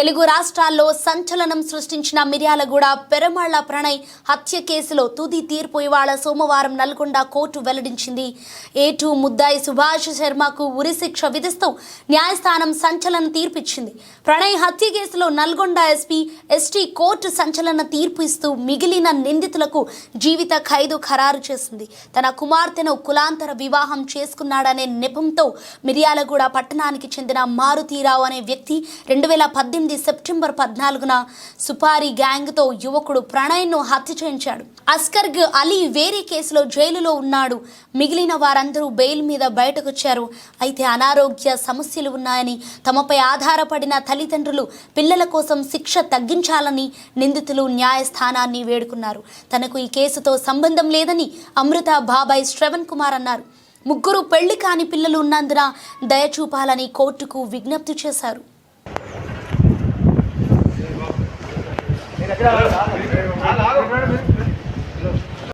తెలుగు రాష్ట్రాల్లో సంచలనం సృష్టించిన మిర్యాలగూడ పెరమళ్ళ ప్రణయ్ హత్య కేసులో తుది తీర్పు ఇవాళ సోమవారం నల్గొండ కోర్టు వెల్లడించింది. ఏటు ముద్దాయి సుభాష్ శర్మకు ఉరిశిక్ష విధిస్తూ న్యాయస్థానం సంచలన తీర్పిచ్చింది. ప్రణయ్ హత్య కేసులో నల్గొండ ఎస్పీ ఎస్టీ కోర్టు సంచలన తీర్పు ఇస్తూ మిగిలిన నిందితులకు జీవిత ఖైదు ఖరారు చేసింది. తన కుమార్తెను కులాంతర వివాహం చేసుకున్నాడనే నెపంతో మిర్యాలగూడ పట్టణానికి చెందిన మారుతీరావు అనే వ్యక్తి రెండు వేల పద్దెనిమిది సెప్టెంబర్ పద్నాలుగున సుపారీ గ్యాంగ్తో యువకుడు ప్రణయ్ను హత్య చేయించాడు. అస్కర్గ్ అలీ వేరే కేసులో జైలులో ఉన్నాడు. మిగిలిన వారందరూ బెయిల్ మీద బయటకొచ్చారు. అయితే అనారోగ్య సమస్యలు ఉన్నాయని తమపై ఆధారపడిన తల్లిదండ్రులు పిల్లల కోసం శిక్ష తగ్గించాలని నిందితులు న్యాయస్థానాన్ని వేడుకున్నారు. తనకు ఈ కేసుతో సంబంధం లేదని అమృత బాబాయ్ శ్రవణ్ కుమార్ అన్నారు. ముగ్గురు పెళ్ళి కాని పిల్లలు ఉన్నందున దయ చూపాలని కోర్టుకు విజ్ఞప్తి చేశారు. 開けられるか